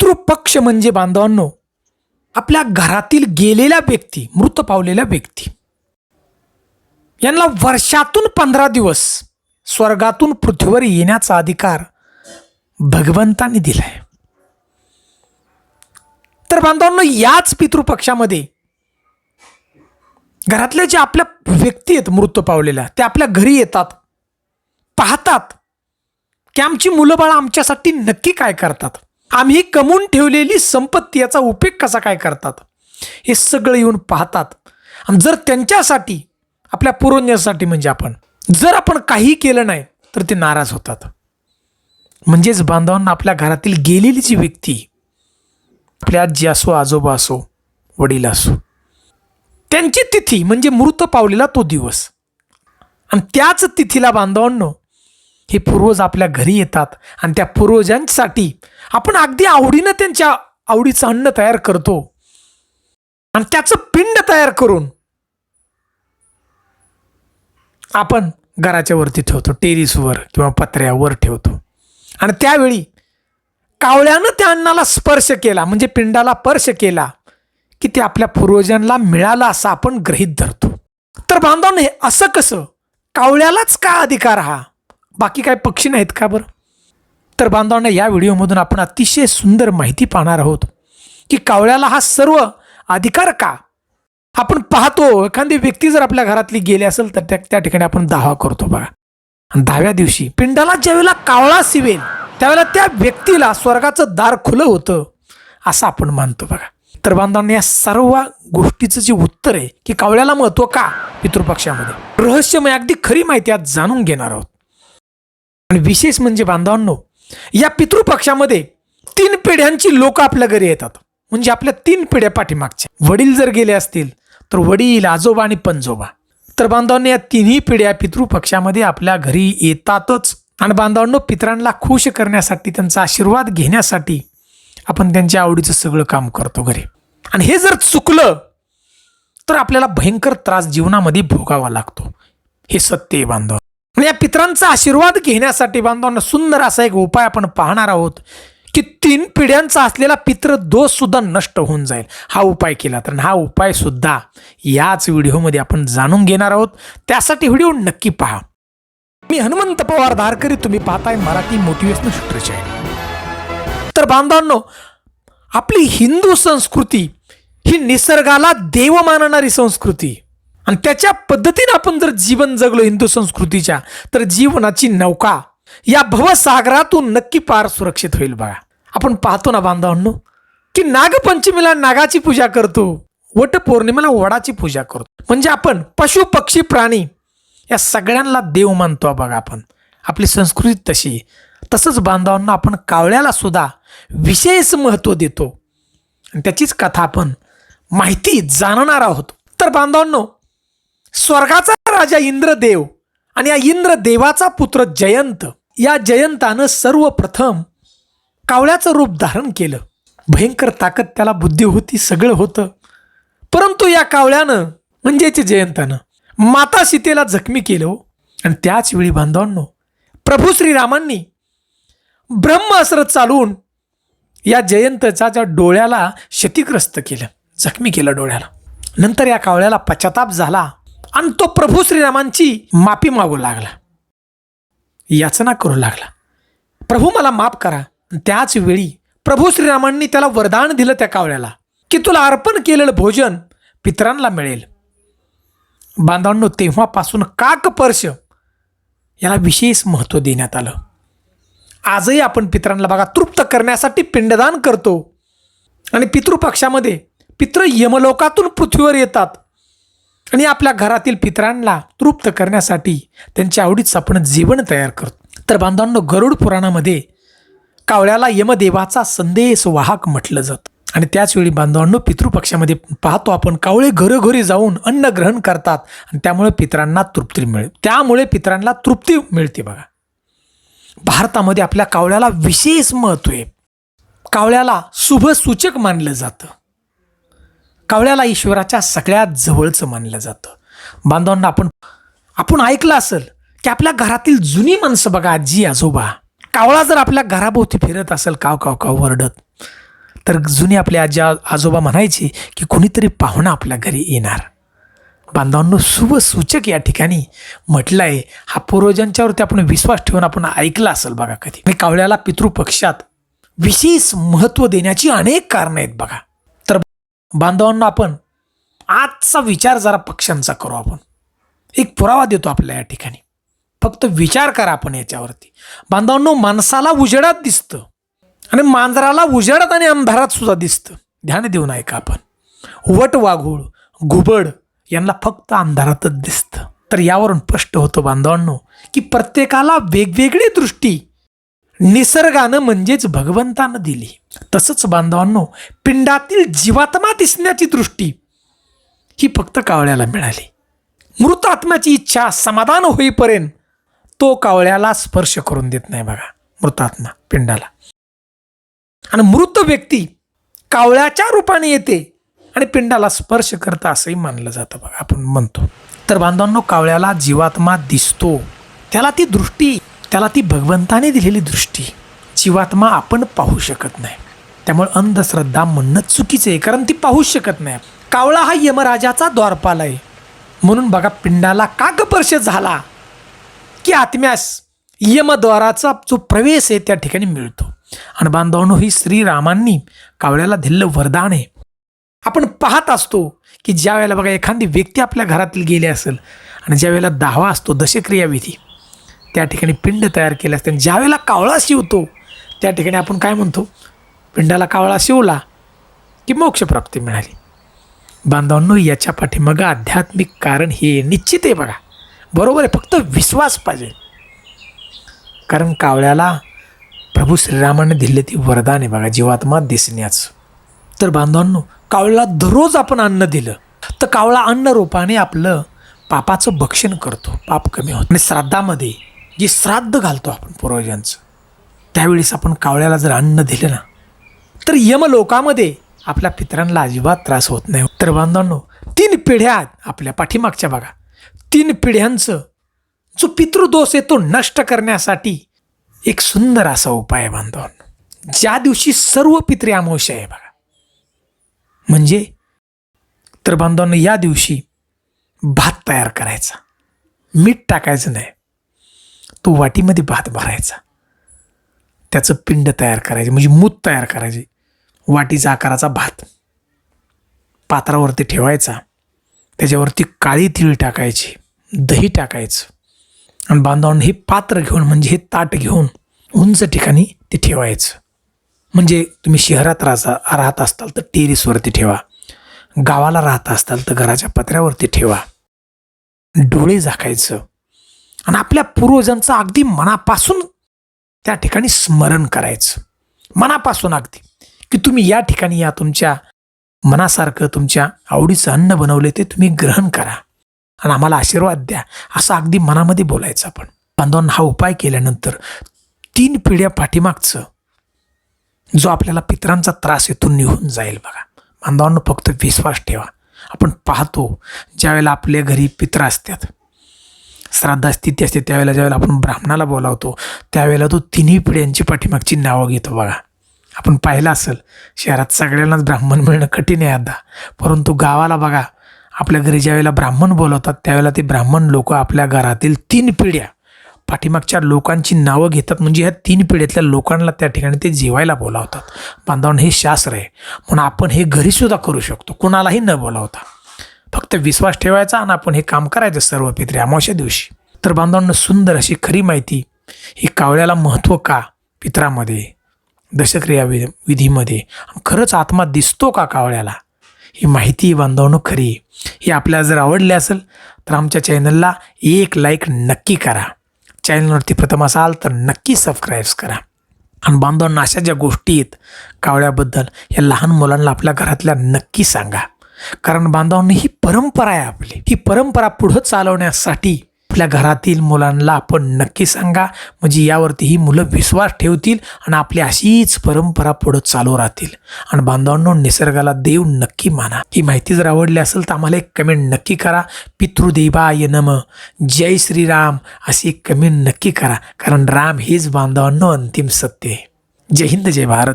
पितृपक्ष म्हणजे बांधवांनो आपल्या घरातील गेलेल्या व्यक्ती मृत पावलेल्या व्यक्ती. यांना वर्षातून पंधरा दिवस स्वर्गातून पृथ्वीवर येण्याचा अधिकार भगवंतांनी दिलाय. तर बांधवांनो याच पितृपक्षामध्ये घरातल्या जे आपल्या व्यक्ती आहेत मृत पावलेल्या ते आपल्या घरी येतात पाहतात की आमची मुलं बाळा आमच्यासाठी नक्की काय करतात? आम्ही कमवून ठेवलेली संपत्ती याचा उपयोग कसा काय करतात? हे सगळं येऊन पाहतात. आणि जर त्यांच्यासाठी आपल्या पूर्वजांसाठी म्हणजे आपण जर आपण काही केलं नाही तर ते नाराज होतात. म्हणजेच बांधवांना आपल्या घरातील गेलेली जी व्यक्ती आपली आजी असो आजोबा असो वडील असो त्यांची तिथी म्हणजे मृत पावलेला तो दिवस. आणि त्याच तिथीला बांधवांनो हे पूर्वज आपल्या घरी येतात आणि त्या पूर्वजांसाठी आपण अगदी आवडीनं त्यांच्या आवडीचं अन्न तयार करतो. आणि त्याचं पिंड तयार करून आपण घराच्या वरती ठेवतो टेरिसवर किंवा पत्र्यावर ठेवतो. आणि त्यावेळी कावळ्यानं त्या अन्नाला स्पर्श केला म्हणजे पिंडाला स्पर्श केला की ते आपल्या पूर्वजांना मिळालं असं आपण गृहीत धरतो. तर बांधवांनो हे असं कसं? कावळ्यालाच का अधिकार हा? बाकी काय पक्षी नाहीत का बरं? तर बांधवांना या व्हिडिओमधून आपण अतिशय सुंदर माहिती पाहणार आहोत की कावळ्याला हा सर्व अधिकार का? आपण पाहतो एखादी व्यक्ती जर आपल्या घरातली गेली असेल तर त्या त्या ठिकाणी आपण दावा करतो बघा. आणि दहाव्या दिवशी पिंडाला ज्यावेळेला कावळा सिवेल त्यावेळेला त्या व्यक्तीला स्वर्गाचं दार खुलं होतं असं आपण मानतो बघा. तर बांधवांना या सर्व गोष्टीचं जे उत्तर आहे की कावळ्याला महत्त्व का? पितृपक्षामध्ये. रहस्यमय अगदी खरी माहिती आज जाणून घेणार आहोत. आणि विशेष म्हणजे बांधवांनो या पितृपक्षामध्ये तीन पिढ्यांची लोक आपल्या घरी येतात. म्हणजे आपल्या तीन पिढ्या पाठीमागच्या. वडील जर गेले असतील तर वडील आजोबा आणि पंजोबा तर बांधवांनो या तिन्ही पिढ्या पितृपक्षामध्ये आपल्या घरी येतातच. आणि बांधवांनो पितरांना खुश करण्यासाठी त्यांचा आशीर्वाद घेण्यासाठी आपण त्यांच्या आवडीचं सगळं काम करतो घरी. आणि हे जर चुकलं तर आपल्याला भयंकर त्रास जीवनामध्ये भोगावा लागतो. हे सत्य आहे बांधव या पित्रांचा आशीर्वाद घेण्यासाठी बांधवांना सुंदर असा एक उपाय आपण पाहणार आहोत की तीन पिढ्यांचा असलेला पित्र दोष सुद्धा नष्ट होऊन जाईल. हा उपाय केला तर हा उपाय सुद्धा याच व्हिडिओमध्ये आपण जाणून घेणार आहोत. त्यासाठी व्हिडिओ नक्की पहा. मी हनुमंत पवार धारकरी तुम्ही पाहताय मराठी मोटिवेशनल शूटरचे तर बांधवांनो आपली हिंदू संस्कृती ही निसर्गाला देव मानणारी संस्कृती. आणि त्याच्या पद्धतीनं आपण जर जीवन जगलो हिंदू संस्कृतीच्या तर जीवनाची नौका या भवसागरातून नक्की पार सुरक्षित होईल बघा आपण पाहतो ना बांधवांनो की नागपंचमीला नागाची पूजा करतो वट पौर्णिमेला वडाची पूजा करतो. म्हणजे आपण पशु पक्षी प्राणी या सगळ्यांना देव मानतो बघा आपण. आपली संस्कृती तशी तसंच बांधवांना आपण कावळ्याला सुद्धा विशेष महत्त्व देतो. आणि त्याचीच कथा आपण माहिती जाणणार आहोत. तर बांधवांनो स्वर्गाचा राजा इंद्रदेव आणि या इंद्रदेवाचा पुत्र जयंत या जयंतानं सर्वप्रथम कावळ्याचं रूप धारण केलं. भयंकर ताकद त्याला बुद्धी होती सगळं होतं. परंतु या कावळ्यानं म्हणजेच जयंतानं माता सीतेला जखमी केलं हो. आणि त्याच वेळी बांधवांनो प्रभू श्रीरामांनी ब्रह्मास्त्र चालवून या जयंतचा ज्या डोळ्याला क्षतिग्रस्त केलं जखमी केलं डोळ्याला. नंतर या कावळ्याला पश्चाताप झाला. आणि तो प्रभू श्रीरामांची माफी मागू लागला. याचना करू लागला. प्रभू मला माफ करा. त्याच वेळी प्रभू श्रीरामांनी त्याला वरदान दिलं त्या कावळ्याला की तुला अर्पण केलेलं भोजन पितरांना मिळेल. बांधवांनो तेव्हापासून काकपर्श याला विशेष महत्त्व देण्यात आलं. आजही आपण पितरांना बघा तृप्त करण्यासाठी पिंडदान करतो. आणि पितृपक्षामध्ये पितृ यमलोकातून पृथ्वीवर येतात. आणि आपल्या घरातील पितरांना तृप्त करण्यासाठी त्यांच्या आवडीचं आपण जेवण तयार करतो. तर बांधवांनो गरुड पुराणामध्ये कावळ्याला यमदेवाचा संदेश वाहक म्हटलं जातं. आणि त्याचवेळी बांधवांनो पितृपक्षामध्ये पाहतो आपण कावळे घरोघरी जाऊन अन्न ग्रहण करतात आणि त्यामुळे पितरांना तृप्ती मिळेल त्यामुळे पित्रांना तृप्ती मिळते बघा. भारतामध्ये आपल्या कावळ्याला विशेष महत्त्व आहे. कावळ्याला शुभसूचक मानलं जातं. कावळ्याला ईश्वराच्या सगळ्यात जवळचं मानलं जातं. बांधवांना आपण आपण ऐकलं असेल की आपल्या घरातील जुनी माणसं बघा आजी आजोबा. कावळा जर आपल्या घराभोवती फिरत असेल काव काव काव वरडत तर जुनी आपले आजी आजोबा म्हणायचे की कोणीतरी पाहुणा आपल्या घरी येणार. बांधवांनो शुभ सूचक या ठिकाणी म्हटलं आहे हा पूर्वजांच्यावरती आपण विश्वास ठेवून आपण ऐकला असेल बघा कधी. कावळ्याला पितृपक्षात विशेष महत्त्व देण्याची अनेक कारणं आहेत बघा. बांधवांना आपण आजचा विचार जरा पक्ष्यांचा करू आपण. एक पुरावा देतो आपल्या या ठिकाणी. फक्त विचार करा आपण याच्यावरती. बांधवांनो माणसाला उजेडात दिसतं आणि मांजराला उजेडात आणि अंधारात सुद्धा दिसतं. ध्यान देऊन ऐका आपण. वट वाघूळ घुबड यांना फक्त अंधारातच दिसतं. तर यावरून स्पष्ट होतं बांधवांनो की प्रत्येकाला वेगवेगळी दृष्टी निसर्गानं म्हणजेच भगवंतानं दिली. तसंच बांधवांनो पिंडातील जीवात्मा दिसण्याची दृष्टी ही फक्त कावळ्याला मिळाली. मृत आत्म्याची इच्छा समाधान होईपर्यंत तो कावळ्याला स्पर्श करून देत नाही बघा मृतात्मा पिंडाला. आणि मृत व्यक्ती कावळ्याच्या रूपाने येते आणि पिंडाला स्पर्श करता असंही मानलं जातं बघा आपण म्हणतो. तर बांधवांनो कावळ्याला जीवात्मा दिसतो. त्याला ती दृष्टी त्याला ती भगवंताने दिलेली दृष्टी. जीवात्मा आपण पाहू शकत नाही. त्यामुळे अंधश्रद्धा म्हणणं चुकीचं आहे कारण ती पाहूच शकत नाही. कावळा हा यमराजाचा द्वारपाल आहे म्हणून बघा पिंडाला काकपर्श झाला? की आत्म्यास यमद्वाराचा जो प्रवेश आहे त्या ठिकाणी मिळतो. आणि बांधवांनो ही श्रीरामांनी कावळ्याला दिलेलं वरदान आहे. आपण पाहत असतो की ज्या वेळेला बघा एखादी व्यक्ती आपल्या घरातील गेली असेल आणि ज्या वेळेला दावा असतो दशक्रियाविधी त्या ठिकाणी पिंड तयार केले असते. आणि ज्यावेळेला कावळा शिवतो त्या ठिकाणी आपण काय म्हणतो? पिंडाला कावळा शिवला की मोक्षप्राप्ती मिळाली. बांधवांनो याच्या पाठीमागं आध्यात्मिक कारण हे निश्चित आहे बघा. बरोबर आहे फक्त विश्वास पाहिजे. कारण कावळ्याला प्रभू श्रीरामाने दिले ती वरदान आहे बघा जीवात्मा दिसण्याचं. तर बांधवांनो कावळ्याला दररोज आपण अन्न दिलं. तर कावळा अन्न रूपाने आपलं पापाचं भक्षण करतो पाप कमी होतं. आणि श्राद्धामध्ये जे श्राद्ध घालतो आपण पूर्वजांचं त्यावेळेस आपण कावळ्याला जर अन्न दिलं ना तर यमलोकामध्ये आपल्या पित्रांना अजिबात त्रास होत नाही. तर बांधवांनो तीन पिढ्या आपल्या पाठीमागच्या बघा. तीन पिढ्यांचं जो पितृदोष आहे तो नष्ट करण्यासाठी एक सुंदर असा उपाय आहे बांधवांनो. ज्या दिवशी सर्व पित्रे अमावश्य आहे बघा. म्हणजे तर बांधवांनो या दिवशी भात तयार करायचा. मीठ टाकायचं नाही. तो वाटीमध्ये भात भरायचा. त्याचं पिंड तयार करायचे म्हणजे मूत तयार करायचे. वाटीचा आकाराचा भात. पात्रावरती ठेवायचा. त्याच्यावरती काळी तीळ टाकायची दही टाकायचं. आणि बांधावून हे पात्र घेऊन म्हणजे हे ताट घेऊन उंच ठिकाणी ते ठेवायचं. म्हणजे तुम्ही शहरात राहता राहत असताल तर टेरिसवरती ठेवा. गावाला राहत असताल तर घराच्या पत्र्यावरती ठेवा. डोळे झाकायचं. आणि आपल्या पूर्वजांचं अगदी मनापासून त्या ठिकाणी स्मरण करायचं. मनापासून अगदी. की तुम्ही या ठिकाणी या तुमच्या मनासारखं तुमच्या आवडीचं अन्न बनवले ते तुम्ही ग्रहण करा. आणि आम्हाला आशीर्वाद द्या. असं अगदी मनामध्ये बोलायचं आपण. बांधवांना हा उपाय केल्यानंतर तीन पिढ्या पाठीमागचं जो आपल्याला पितरांचा त्रास येथून निघून जाईल बघा. बांधवांना फक्त विश्वास ठेवा. आपण पाहतो ज्यावेळेला आपल्या घरी पित्र असतात श्राद्धा स्थिती असते त्यावेळेला ज्यावेळेला आपण ब्राह्मणाला बोलावतो त्यावेळेला तो तिन्ही पिढ्यांची पाठीमागची नावं घेतो बघा. आपण पाहिलं असेल शहरात सगळ्यांनाच ब्राह्मण मिळणं कठीण आहे आता. परंतु गावाला बघा आपल्या घरी ज्यावेळेला ब्राह्मण बोलवतात त्यावेळेला ते ब्राह्मण लोक आपल्या घरातील तीन पिढ्या पाठीमागच्या लोकांची नावं घेतात. म्हणजे ह्या तीन पिढ्यातल्या लोकांना त्या ठिकाणी ते जेवायला बोलावतात. बांधवान हे शास्त्र आहे. म्हणून आपण हे घरीसुद्धा करू शकतो. कुणालाही न बोलावता. फक्त विश्वास ठेवायचा आणि आपण हे काम करायचं सर्व पित्रे अमावश्या दिवशी. तर बांधवांना सुंदर अशी खरी माहिती ही कावळ्याला महत्त्व का पित्रामध्ये? दशक्रिया वि विधीमध्ये. खरंच आत्मा दिसतो का कावळ्याला? ही माहिती बांधवणं खरी ही आपल्याला जर आवडली असेल तर आमच्या चॅनलला एक लाईक नक्की करा. चॅनलवरती प्रथम असाल तर नक्की सबस्क्राईब्स करा. आणि बांधवांना अशा ज्या गोष्टी आहेत कावळ्याबद्दल या लहान मुलांना आपल्या घरातल्या नक्की सांगा. कारण बांधवांनी ही परंपरा आहे आपली. ही परंपरा पुढं चालवण्यासाठी आपल्या घरातील मुलांना आपण नक्की सांगा. म्हणजे यावरती ही मुलं विश्वास ठेवतील आणि आपली अशीच परंपरा पुढं चालू राहतील. आणि बांधवांनो निसर्गाला देव नक्की माना. ही माहिती जर आवडली असेल तर आम्हाला एक कमेंट नक्की करा. पितृदेवाय नम. जय श्रीराम. अशी कमेंट नक्की करा. कारण राम हेच बांधवांनो अंतिम सत्य आहे. जय हिंद जय भारत.